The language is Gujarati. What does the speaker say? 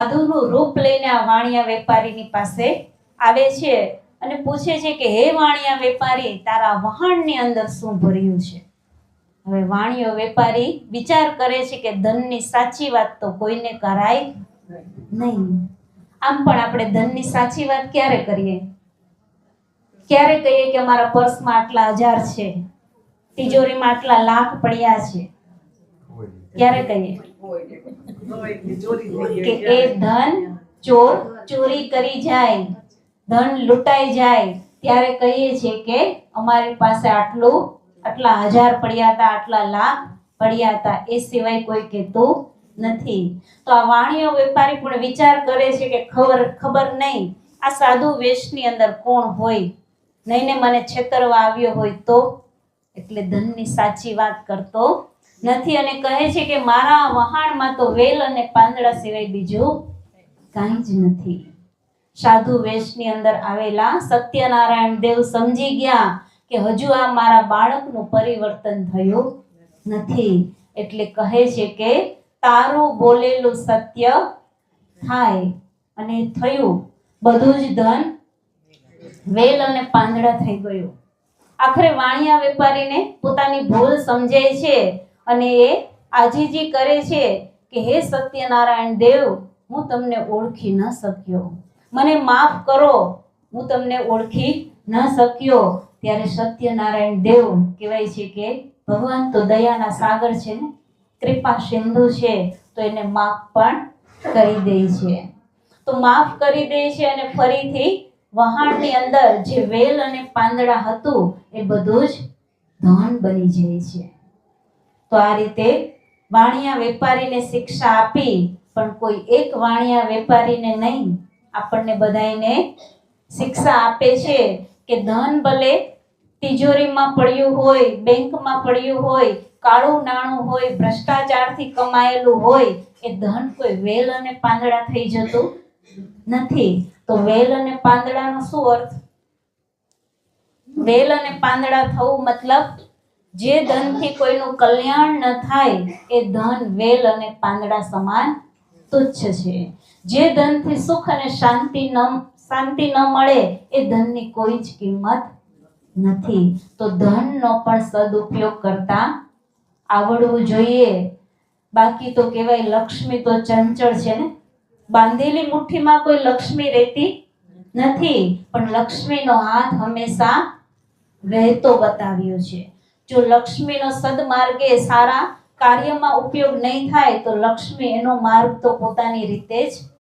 સાધુનું રૂપ લઈને આ વાણિયા વેપારીની પાસે આવે છે અને પૂછે છે કે, હે વાણિયા વેપારી, તારા વહાણની અંદર શું ભર્યું છે? હવે વાણિયો વેપારી વિચાર કરે છે કે, ધનની સાચી વાત તો કોઈને કરાય નહીં. આમ પણ આપણે ધનની સાચી વાત ક્યારે કરીએ? ક્યારે કહીએ કે, અમારા પર્સમાં આટલા હજાર છે, તિજોરીમાં આટલા લાખ પડ્યા છે? ક્યારે કહીએ? કે એ ધન ચોર ચોરી કરી જાય ધન લૂંટાઈ જાય ત્યારે કહીએ છીએ કે અમારી પાસે આટલું આટલા હજાર પડ્યા હતા આટલા લાખ પડ્યા હતા એ સિવાય કોઈ કહેતું નથી. તો આ વાણીઓ વેપારી પણ વિચાર કરે છે કે ખબર ખબર નહીં આ સાધુ વેશની અંદર કોણ હોય? નહીં ને મને છેતરવા આવ્યો હોય તો? એટલે ધનની સાચી વાત કરતો નથી અને કહે છે કે મારા વહાણમાં તો વેલ અને પાંદડા સિવાય બીજું કાંઈ જ નથી. સાધુ વેશની અંદર આવેલા સત્યનારાયણ દેવ સમજી ગયા કે હજુ આ મારા બાળકનું પરિવર્તન થયું નથી. એટલે કહે છે કે તારું બોલેલું સત્ય થાય અને થયું. બધું જ ધન વેલ અને પાંદડા થઈ ગયું. આખરે વાણિયા વેપારીને પોતાની ભૂલ સમજાય છે. અને એ આજીજી કરે છે કે, હે સત્યનારાયણ દેવ, હું તમને ઓળખી ન શક્યો. મને માફ કરો, હું તમને ઓળખી ન શક્યો. ત્યારે સત્યનારાયણ દેવ કહેવાય છે કે, ભગવાન તો દયાના સાગર છે ને, કૃપા સિંધુ છે, તો એને માફ પણ કરી દે છે. તો માફ કરી દે છે અને ફરીથી વહાણની અંદર જે વેલ અને પાંદડા હતું, એ બધું જ ધન બની જાય છે. તો આ રીતે વાણિયા વેપારીને શિક્ષા આપી, પણ કોઈ એક વાણિયા વેપારીને નહીં, આપણને બધાને શિક્ષા આપે છે કે ધન ભલે તિજોરીમાં પડ્યું હોય, બેંકમાં પડ્યું હોય, કાળું નાણું હોય, ભ્રષ્ટાચારથી કમાયેલું હોય, એ ધન કોઈ વેલ અને પાંદડા થઈ જતું નથી. તો વેલ અને પાંદડાનો શું અર્થ? વેલ અને પાંદડા થવું મતલબ જે ધનથી કોઈનું કલ્યાણ ન થાય, એ ધન, વેલ અને પાંદડા સમાન તુચ્છ છે. જે ધનથી સુખ અને શાંતિ ન શાંતિ ન મળે, એ ધનની કોઈ જ કિંમત નથી. તો ધનનો પણ સદુપયોગ કરતા આવડવું જોઈએ. બાકી તો કહેવાય લક્ષ્મી તો ચંચળ છે ને? બાંધેલી મુઠ્ઠીમાં કોઈ લક્ષ્મી રહેતી નથી. પણ લક્ષ્મીનો હાથ હંમેશા વહેતો બતાવ્યો છે. જો લક્ષ્મીનો સદમાર્ગે સારા કાર્યમાં ઉપયોગ નહીં થાય તો લક્ષ્મી એનો માર્ગ તો પોતાની રીતે જ